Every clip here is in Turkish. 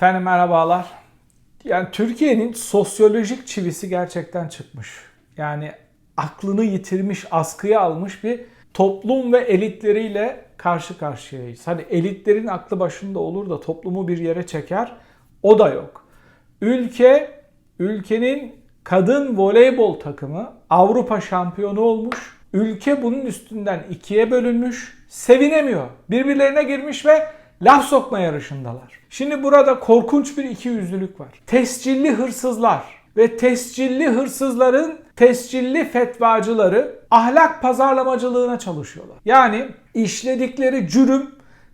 Efendim merhabalar. Yani Türkiye'nin sosyolojik çivisi gerçekten çıkmış. Yani aklını yitirmiş, askıya almış bir toplum ve elitleriyle karşı karşıyayız. Hani elitlerin aklı başında olur da toplumu bir yere çeker. O da yok. Ülke, ülkenin kadın voleybol takımı Avrupa şampiyonu olmuş. Ülke bunun üstünden ikiye bölünmüş. Sevinemiyor. Birbirlerine girmiş ve laf sokma yarışındalar. Şimdi burada korkunç bir ikiyüzlülük var. Tescilli hırsızlar ve tescilli hırsızların tescilli fetvacıları ahlak pazarlamacılığına çalışıyorlar. Yani işledikleri cürüm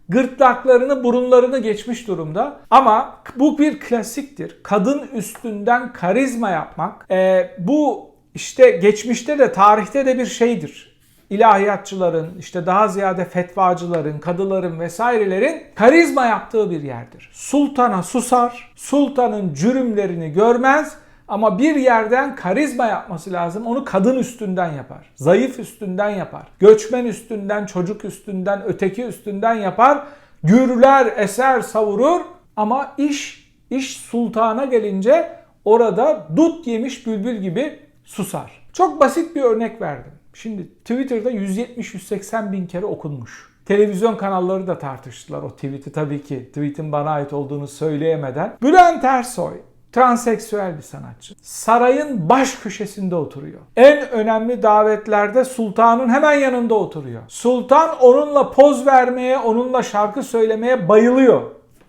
gırtlaklarını, burunlarını geçmiş durumda. Ama bu bir klasiktir. Kadın üstünden karizma yapmak. Ee, bu işte geçmişte de tarihte de bir şeydir ilahiyatçıların, işte daha ziyade fetvacıların, kadıların vesairelerin karizma yaptığı bir yerdir. Sultana susar, sultanın cürümlerini görmez ama bir yerden karizma yapması lazım. Onu kadın üstünden yapar. Zayıf üstünden yapar. Göçmen üstünden, çocuk üstünden, öteki üstünden yapar. Gürler, eser, savurur ama iş iş sultana gelince orada dut yemiş bülbül gibi susar. Çok basit bir örnek verdim. Şimdi Twitter'da 170-180 bin kere okunmuş. Televizyon kanalları da tartıştılar o tweet'i tabii ki. Tweet'in bana ait olduğunu söyleyemeden. Bülent Ersoy transseksüel bir sanatçı. Sarayın baş köşesinde oturuyor. En önemli davetlerde sultanın hemen yanında oturuyor. Sultan onunla poz vermeye, onunla şarkı söylemeye bayılıyor.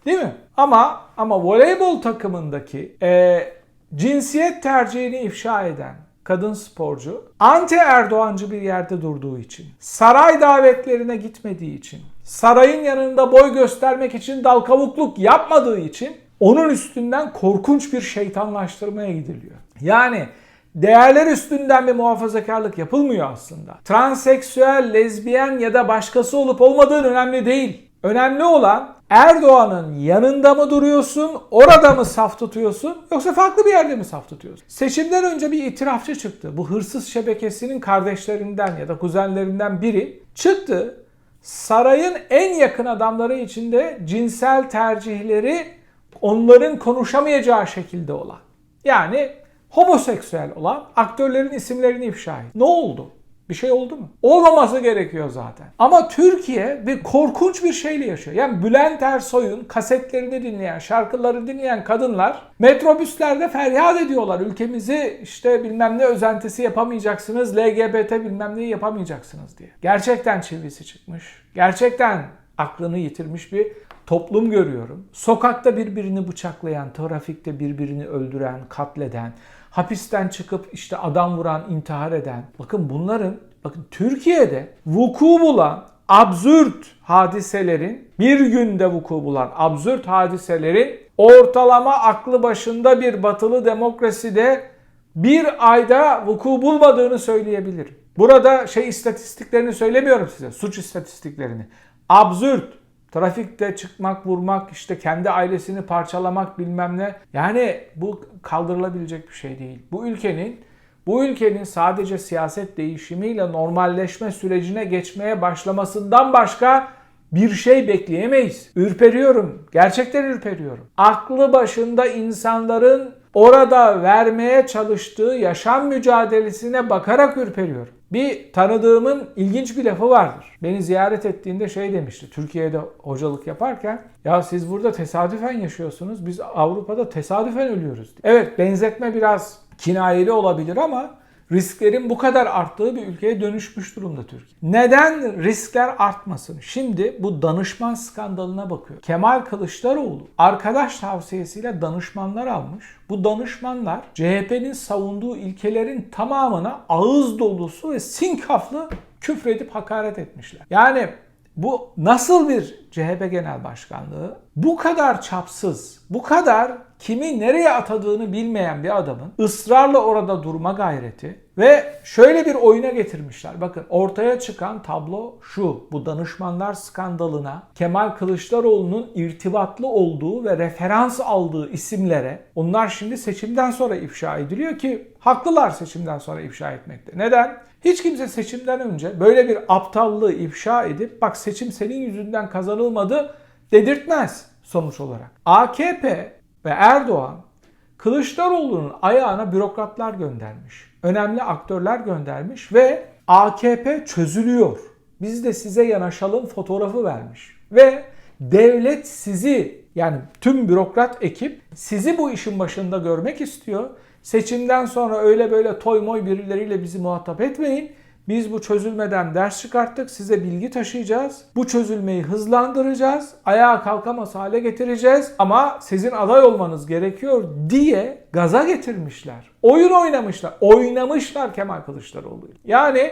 Değil mi? Ama ama voleybol takımındaki e, cinsiyet tercihini ifşa eden kadın sporcu anti Erdoğancı bir yerde durduğu için, saray davetlerine gitmediği için, sarayın yanında boy göstermek için dal kavukluk yapmadığı için onun üstünden korkunç bir şeytanlaştırmaya gidiliyor. Yani değerler üstünden bir muhafazakarlık yapılmıyor aslında. Transseksüel, lezbiyen ya da başkası olup olmadığın önemli değil. Önemli olan Erdoğan'ın yanında mı duruyorsun, orada mı saf tutuyorsun yoksa farklı bir yerde mi saf tutuyorsun? Seçimden önce bir itirafçı çıktı. Bu hırsız şebekesinin kardeşlerinden ya da kuzenlerinden biri çıktı. Sarayın en yakın adamları içinde cinsel tercihleri onların konuşamayacağı şekilde olan yani homoseksüel olan aktörlerin isimlerini ifşa etti. Ne oldu? Bir şey oldu mu? Olmaması gerekiyor zaten. Ama Türkiye bir korkunç bir şeyle yaşıyor. Yani Bülent Ersoy'un kasetlerini dinleyen, şarkıları dinleyen kadınlar metrobüslerde feryat ediyorlar. Ülkemizi işte bilmem ne özentisi yapamayacaksınız, LGBT bilmem neyi yapamayacaksınız diye. Gerçekten çivisi çıkmış. Gerçekten aklını yitirmiş bir toplum görüyorum. Sokakta birbirini bıçaklayan, trafikte birbirini öldüren, katleden, hapisten çıkıp işte adam vuran, intihar eden. Bakın bunların bakın Türkiye'de vuku bulan absürt hadiselerin bir günde vuku bulan absürt hadiselerin ortalama aklı başında bir batılı demokraside bir ayda vuku bulmadığını söyleyebilirim. Burada şey istatistiklerini söylemiyorum size. Suç istatistiklerini. Absürt. Trafikte çıkmak, vurmak, işte kendi ailesini parçalamak bilmem ne. Yani bu kaldırılabilecek bir şey değil. Bu ülkenin bu ülkenin sadece siyaset değişimiyle normalleşme sürecine geçmeye başlamasından başka bir şey bekleyemeyiz. Ürperiyorum. Gerçekten ürperiyorum. Aklı başında insanların orada vermeye çalıştığı yaşam mücadelesine bakarak ürperiyorum. Bir tanıdığımın ilginç bir lafı vardır. Beni ziyaret ettiğinde şey demişti. Türkiye'de hocalık yaparken ya siz burada tesadüfen yaşıyorsunuz. Biz Avrupa'da tesadüfen ölüyoruz. Evet benzetme biraz kinayeli olabilir ama risklerin bu kadar arttığı bir ülkeye dönüşmüş durumda Türkiye. Neden riskler artmasın? Şimdi bu danışman skandalına bakıyor. Kemal Kılıçdaroğlu arkadaş tavsiyesiyle danışmanlar almış. Bu danışmanlar CHP'nin savunduğu ilkelerin tamamına ağız dolusu ve sinkaflı küfredip hakaret etmişler. Yani bu nasıl bir CHP Genel Başkanlığı? Bu kadar çapsız, bu kadar kimi nereye atadığını bilmeyen bir adamın ısrarla orada durma gayreti ve şöyle bir oyuna getirmişler. Bakın ortaya çıkan tablo şu. Bu danışmanlar skandalına Kemal Kılıçdaroğlu'nun irtibatlı olduğu ve referans aldığı isimlere onlar şimdi seçimden sonra ifşa ediliyor ki haklılar seçimden sonra ifşa etmekte. Neden? Hiç kimse seçimden önce böyle bir aptallığı ifşa edip bak seçim senin yüzünden kazanılmadı dedirtmez. sonuç olarak. AKP ve Erdoğan Kılıçdaroğlu'nun ayağına bürokratlar göndermiş. Önemli aktörler göndermiş ve AKP çözülüyor. Biz de size yanaşalım fotoğrafı vermiş. Ve devlet sizi yani tüm bürokrat ekip sizi bu işin başında görmek istiyor. Seçimden sonra öyle böyle toy moy birileriyle bizi muhatap etmeyin. Biz bu çözülmeden ders çıkarttık. Size bilgi taşıyacağız. Bu çözülmeyi hızlandıracağız. Ayağa kalkamaz hale getireceğiz. Ama sizin aday olmanız gerekiyor diye gaza getirmişler. Oyun oynamışlar. Oynamışlar Kemal Kılıçdaroğlu. Yani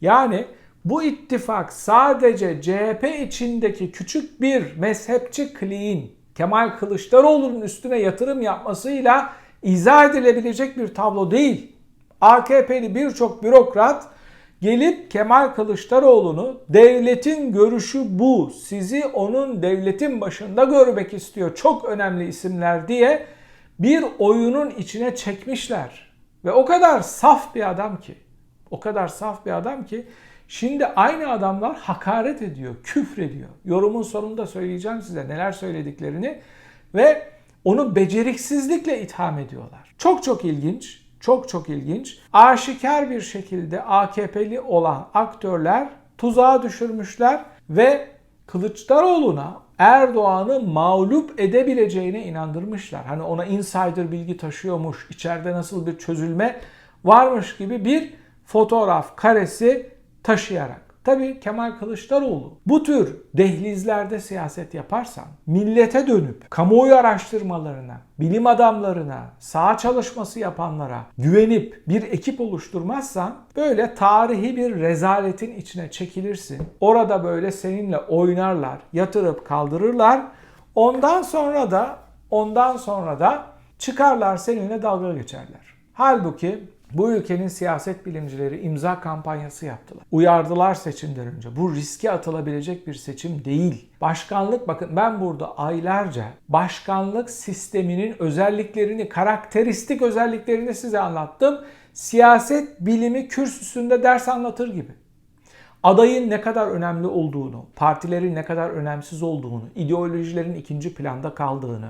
yani bu ittifak sadece CHP içindeki küçük bir mezhepçi kliğin Kemal Kılıçdaroğlu'nun üstüne yatırım yapmasıyla izah edilebilecek bir tablo değil. AKP'li birçok bürokrat gelip Kemal Kılıçdaroğlu'nu devletin görüşü bu. Sizi onun devletin başında görmek istiyor. Çok önemli isimler diye bir oyunun içine çekmişler. Ve o kadar saf bir adam ki, o kadar saf bir adam ki şimdi aynı adamlar hakaret ediyor, küfrediyor. Yorumun sonunda söyleyeceğim size neler söylediklerini ve onu beceriksizlikle itham ediyorlar. Çok çok ilginç. Çok çok ilginç. Aşikar bir şekilde AKP'li olan aktörler tuzağa düşürmüşler ve Kılıçdaroğlu'na Erdoğan'ı mağlup edebileceğine inandırmışlar. Hani ona insider bilgi taşıyormuş, içeride nasıl bir çözülme varmış gibi bir fotoğraf karesi taşıyarak. Tabii Kemal Kılıçdaroğlu bu tür dehlizlerde siyaset yaparsan millete dönüp kamuoyu araştırmalarına, bilim adamlarına, saha çalışması yapanlara güvenip bir ekip oluşturmazsan böyle tarihi bir rezaletin içine çekilirsin. Orada böyle seninle oynarlar, yatırıp kaldırırlar. Ondan sonra da ondan sonra da çıkarlar seninle dalga geçerler. Halbuki bu ülkenin siyaset bilimcileri imza kampanyası yaptılar. Uyardılar seçimden önce. Bu riske atılabilecek bir seçim değil. Başkanlık bakın ben burada aylarca başkanlık sisteminin özelliklerini, karakteristik özelliklerini size anlattım. Siyaset bilimi kürsüsünde ders anlatır gibi. Adayın ne kadar önemli olduğunu, partilerin ne kadar önemsiz olduğunu, ideolojilerin ikinci planda kaldığını,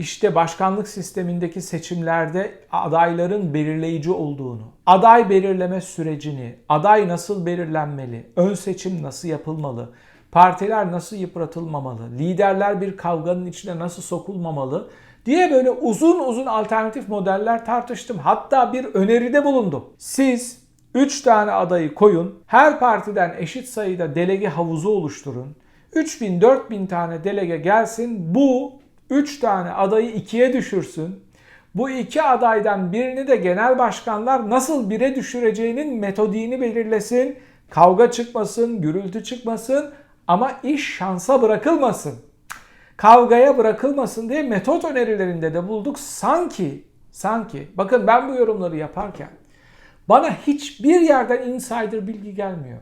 işte başkanlık sistemindeki seçimlerde adayların belirleyici olduğunu, aday belirleme sürecini, aday nasıl belirlenmeli, ön seçim nasıl yapılmalı, partiler nasıl yıpratılmamalı, liderler bir kavganın içine nasıl sokulmamalı diye böyle uzun uzun alternatif modeller tartıştım. Hatta bir öneride bulundum. Siz 3 tane adayı koyun, her partiden eşit sayıda delege havuzu oluşturun. 3000-4000 tane delege gelsin. Bu 3 tane adayı ikiye düşürsün. Bu iki adaydan birini de genel başkanlar nasıl bire düşüreceğinin metodiğini belirlesin. Kavga çıkmasın, gürültü çıkmasın ama iş şansa bırakılmasın. Kavgaya bırakılmasın diye metot önerilerinde de bulduk. Sanki, sanki, bakın ben bu yorumları yaparken bana hiçbir yerden insider bilgi gelmiyor.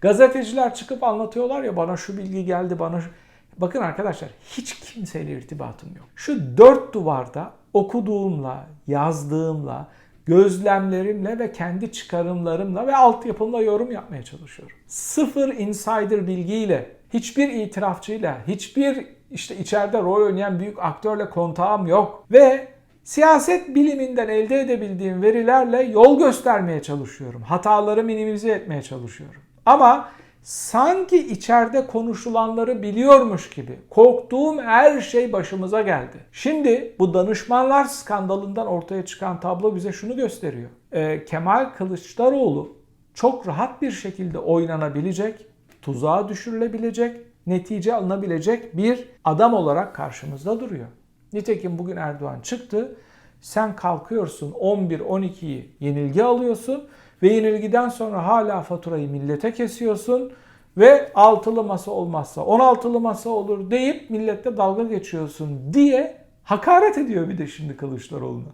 Gazeteciler çıkıp anlatıyorlar ya bana şu bilgi geldi, bana şu... Bakın arkadaşlar hiç kimseyle irtibatım yok. Şu dört duvarda okuduğumla, yazdığımla, gözlemlerimle ve kendi çıkarımlarımla ve altyapımla yorum yapmaya çalışıyorum. Sıfır insider bilgiyle, hiçbir itirafçıyla, hiçbir işte içeride rol oynayan büyük aktörle kontağım yok. Ve siyaset biliminden elde edebildiğim verilerle yol göstermeye çalışıyorum. Hataları minimize etmeye çalışıyorum. Ama sanki içeride konuşulanları biliyormuş gibi korktuğum her şey başımıza geldi. Şimdi bu danışmanlar skandalından ortaya çıkan tablo bize şunu gösteriyor. Ee, Kemal Kılıçdaroğlu çok rahat bir şekilde oynanabilecek, tuzağa düşürülebilecek, netice alınabilecek bir adam olarak karşımızda duruyor. Nitekim bugün Erdoğan çıktı. Sen kalkıyorsun 11-12'yi yenilgi alıyorsun ve yenilgiden sonra hala faturayı millete kesiyorsun ve altılı masa olmazsa 16'lı masa olur deyip millette dalga geçiyorsun diye hakaret ediyor bir de şimdi Kılıçdaroğlu'na.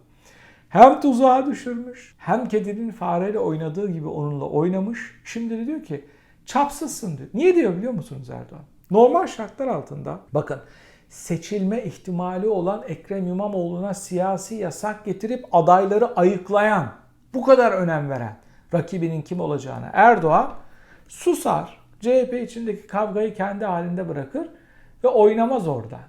Hem tuzağa düşürmüş hem kedinin fareyle oynadığı gibi onunla oynamış. Şimdi de diyor ki çapsızsın diyor. Niye diyor biliyor musunuz Erdoğan? Normal şartlar altında bakın seçilme ihtimali olan Ekrem İmamoğlu'na siyasi yasak getirip adayları ayıklayan, bu kadar önem veren rakibinin kim olacağına Erdoğan susar. CHP içindeki kavgayı kendi halinde bırakır ve oynamaz orada.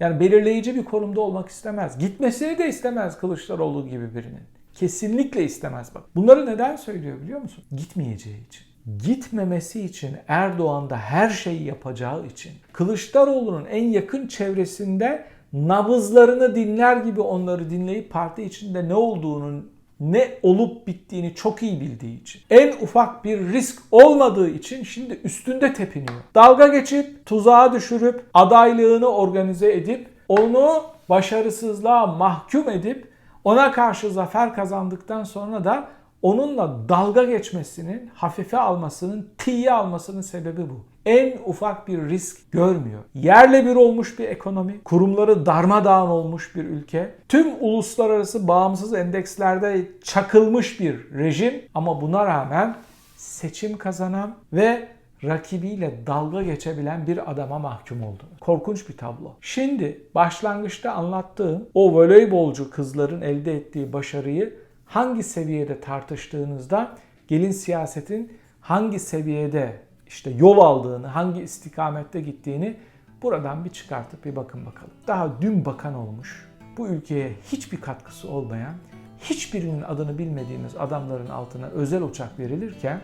Yani belirleyici bir konumda olmak istemez. Gitmesini de istemez Kılıçdaroğlu gibi birinin. Kesinlikle istemez bak. Bunları neden söylüyor biliyor musun? Gitmeyeceği için. Gitmemesi için Erdoğan da her şeyi yapacağı için Kılıçdaroğlu'nun en yakın çevresinde nabızlarını dinler gibi onları dinleyip parti içinde ne olduğunun ne olup bittiğini çok iyi bildiği için, en ufak bir risk olmadığı için şimdi üstünde tepiniyor. Dalga geçip, tuzağa düşürüp, adaylığını organize edip, onu başarısızlığa mahkum edip, ona karşı zafer kazandıktan sonra da onunla dalga geçmesinin, hafife almasının, tiye almasının sebebi bu. En ufak bir risk görmüyor. Yerle bir olmuş bir ekonomi, kurumları darmadağın olmuş bir ülke, tüm uluslararası bağımsız endekslerde çakılmış bir rejim ama buna rağmen seçim kazanan ve rakibiyle dalga geçebilen bir adama mahkum oldu. Korkunç bir tablo. Şimdi başlangıçta anlattığım o voleybolcu kızların elde ettiği başarıyı hangi seviyede tartıştığınızda gelin siyasetin hangi seviyede işte yol aldığını, hangi istikamette gittiğini buradan bir çıkartıp bir bakın bakalım. Daha dün bakan olmuş, bu ülkeye hiçbir katkısı olmayan, hiçbirinin adını bilmediğimiz adamların altına özel uçak verilirken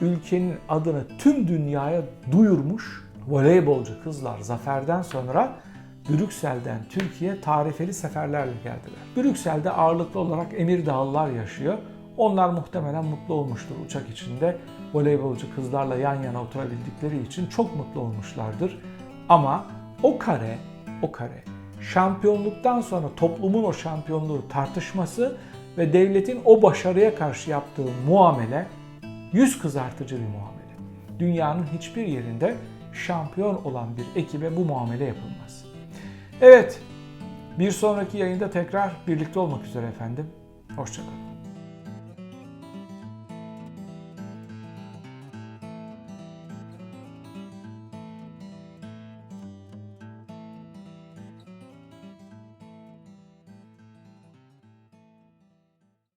ülkenin adını tüm dünyaya duyurmuş voleybolcu kızlar zaferden sonra Brüksel'den Türkiye tarifeli seferlerle geldiler. Brüksel'de ağırlıklı olarak Emirdağlılar yaşıyor. Onlar muhtemelen mutlu olmuştur uçak içinde. Voleybolcu kızlarla yan yana oturabildikleri için çok mutlu olmuşlardır. Ama o kare, o kare şampiyonluktan sonra toplumun o şampiyonluğu tartışması ve devletin o başarıya karşı yaptığı muamele yüz kızartıcı bir muamele. Dünyanın hiçbir yerinde şampiyon olan bir ekibe bu muamele yapılmaz. Evet, bir sonraki yayında tekrar birlikte olmak üzere efendim. Hoşçakalın.